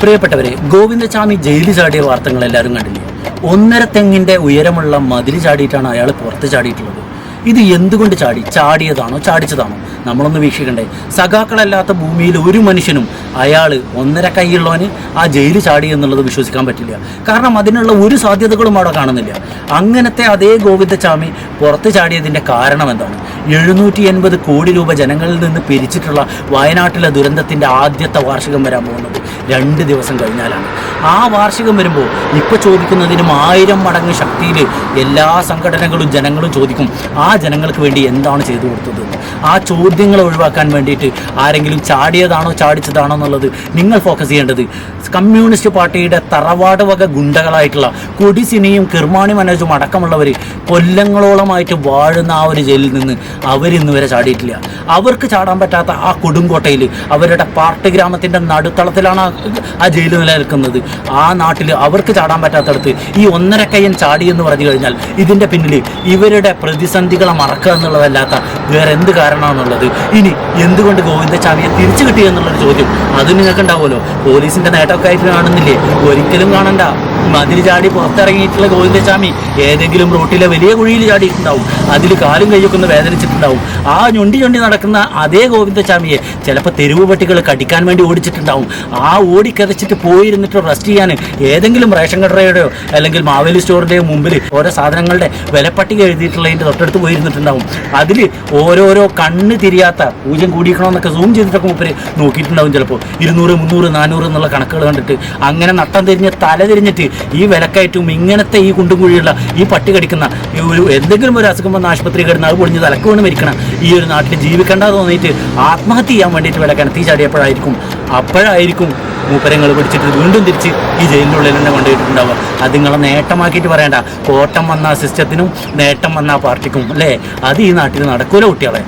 പ്രിയപ്പെട്ടവരെ ഗോവിന്ദസ്വാമി ജയിലിൽ ചാടിയ വാർത്തകൾ എല്ലാവരും കണ്ടില്ലേ? ഒന്നര തെങ്ങിന്റെ ഉയരമുള്ള മതിൽ ചാടിയിട്ടാണ് അയാൾ പുറത്ത് ചാടിയിട്ടുള്ളത്. ഇത് എന്തുകൊണ്ട് ചാടി? ചാടിയതാണോ? ചാടിച്ചതാണോ? നമ്മളൊന്ന് വീക്ഷിക്കണ്ടേ. സഖാക്കളല്ലാത്ത ഭൂമിയിൽ ഒരു മനുഷ്യനും അയാൾ ഒന്നര കൈയുള്ളവന് ആ ജയിലിൽ ചാടി എന്നുള്ളത് വിശ്വസിക്കാൻ പറ്റില്ല. കാരണം അതിനുള്ള ഒരു സാധ്യതകളും അവിടെ കാണുന്നില്ല. അങ്ങനത്തെ അതേ ഗോവിന്ദസ്വാമി പുറത്ത് ചാടിയതിന്റെ കാരണം എന്താണ്? എഴുന്നൂറ്റി എൺപത് കോടി രൂപ ജനങ്ങളിൽ നിന്ന് പിരിച്ചിട്ടുള്ള വയനാട്ടിലെ ദുരന്തത്തിന്റെ ആദ്യത്തെ വാർഷികം വരാൻ പോകുന്നത്. രണ്ട് ദിവസം കഴിഞ്ഞാലാണ്. ആ വാർഷികം വരുമ്പോൾ ഇപ്പോൾ ചോദിക്കുന്നതിനും ആയിരം മടങ്ങ് ശക്തിയിൽ എല്ലാ സംഘടനകളും ജനങ്ങളും ചോദിക്കും ആ ജനങ്ങൾക്ക് വേണ്ടി എന്താണ് ചെയ്തു കൊടുത്തത്? ആ ചോദ്യങ്ങൾ ഒഴിവാക്കാൻ വേണ്ടിയിട്ട് ആരെങ്കിലും ചാടിയതാണോ ചാടിച്ചതാണോ എന്നുള്ളത് നിങ്ങൾ ഫോക്കസ് ചെയ്യേണ്ടത്. കമ്മ്യൂണിസ്റ്റ് പാർട്ടിയുടെ തറവാട് വക ഗുണ്ടകളായിട്ടുള്ള കൊടിസിനിയും കിർമാണി മനോജും അടക്കമുള്ളവർ കൊല്ലങ്ങളോളമായിട്ട് വാഴുന്ന ആ ഒരു ജയിലിൽ നിന്ന് അവരിന്ന് വരെ ചാടിയിട്ടില്ല. അവർക്ക് ചാടാൻ പറ്റാത്ത ആ കൊടുങ്കോട്ടയിൽ അവരുടെ പാർട്ടി ഗ്രാമത്തിന്റെ നടുത്തളത്തിലാണ് ആ- ആ ജയിൽ നിലനിൽക്കുന്നത് ആ നാട്ടിൽ അവർക്ക് ചാടാൻ പറ്റാത്തടത്ത് ഈ ഒന്നര കയ്യൻ ചാടി എന്ന് പറഞ്ഞു കഴിഞ്ഞാൽ ഇതിന്റെ പിന്നിൽ ഇവരുടെ പ്രതിസന്ധികളെ മറക്കുക എന്നുള്ളതല്ലാത്ത വേറെ എന്ത് കാരണമാണുള്ളത്? ഇനി എന്തുകൊണ്ട് ഗോവിന്ദച്ചാമിയെ തിരിച്ചു കിട്ടി എന്നുള്ളൊരു ചോദ്യം? അത് നിങ്ങൾക്ക് ഉണ്ടാവുമല്ലോ പോലീസിന്റെ നേട്ടമൊക്കെ ആയിട്ട് കാണുന്നില്ലേ? ഒരിക്കലും കാണണ്ട. മതിൽ ചാടി പുറത്തിറങ്ങിയിട്ടുള്ള ഗോവിന്ദസ്വാമി ഏതെങ്കിലും റോട്ടിലെ വലിയ കുഴിയിൽ ചാടിയിട്ടുണ്ടാവും. അതിൽ കാലും കൈയൊക്കെ ഒന്ന് വേദനിച്ചിട്ടുണ്ടാവും. ആ ഞൊണ്ടി ഞൊണ്ടി നടക്കുന്ന അതേ ഗോവിന്ദസ്വാമിയെ ചിലപ്പോൾ തെരുവ് പട്ടികൾ കടിക്കാൻ വേണ്ടി ഓടിച്ചിട്ടുണ്ടാവും. ആ ഓടിക്കതച്ചിട്ട് പോയിരുന്നിട്ട് റെസ്റ്റ് ചെയ്യാൻ ഏതെങ്കിലും റേഷൻ കടയുടെയോ അല്ലെങ്കിൽ മാവേലി സ്റ്റോറിന്റെയോ മുമ്പിൽ ഓരോ സാധനങ്ങളുടെ വിലപ്പട്ടിക എഴുതിയിട്ടുള്ളതിന്റെ തൊട്ടടുത്ത് പോയിരുന്നിട്ടുണ്ടാവും. അതിൽ ഓരോരോ കണ്ണ് തിരിയാത്ത പൂജ്യം കൂടിക്കണമെന്നൊക്കെ സൂം ചെയ്തിട്ടൊക്കെ മുപ്പര് നോക്കിയിട്ടുണ്ടാവും ചിലപ്പോൾ ഇരുന്നൂറ് മുന്നൂറ് നാനൂറ് എന്നുള്ള കണക്കുകൾ കണ്ടിട്ട്. അങ്ങനെ നട്ടം തിരിഞ്ഞ് തല തിരിഞ്ഞിട്ട് ഈ വിലക്കയറ്റവും ഇങ്ങനത്തെ ഈ കുണ്ടും കുഴിയുള്ള ഈ പട്ടി കടിക്കുന്ന ഒരു എന്തെങ്കിലും ഒരു അസുഖം വന്ന ആശുപത്രി കിടന്ന് അത് പൊളിഞ്ഞ് തലക്ക് മരിക്കണം. ഈ ഒരു നാട്ടിൽ ജീവിക്കേണ്ട തോന്നിയിട്ട് ആത്മഹത്യ ചെയ്യാൻ വേണ്ടിയിട്ട് വില കിണത്തി ചാടിയപ്പോഴായിരിക്കും. അപ്പോഴായിരിക്കും മൂപ്പരങ്ങൾ പിടിച്ചിട്ട് വീണ്ടും തിരിച്ച് ഈ ജയിലിനുള്ളിൽ തന്നെ കൊണ്ടുപോയിട്ടുണ്ടാവുക. അത് നിങ്ങളെ നേട്ടമാക്കിയിട്ട് പറയണ്ട. കോട്ടം വന്ന സിസ്റ്റത്തിനും നേട്ടം വന്ന പാർട്ടിക്കും അല്ലേ? അത് ഈ നാട്ടിൽ നടക്കൂല കുട്ടികളെ.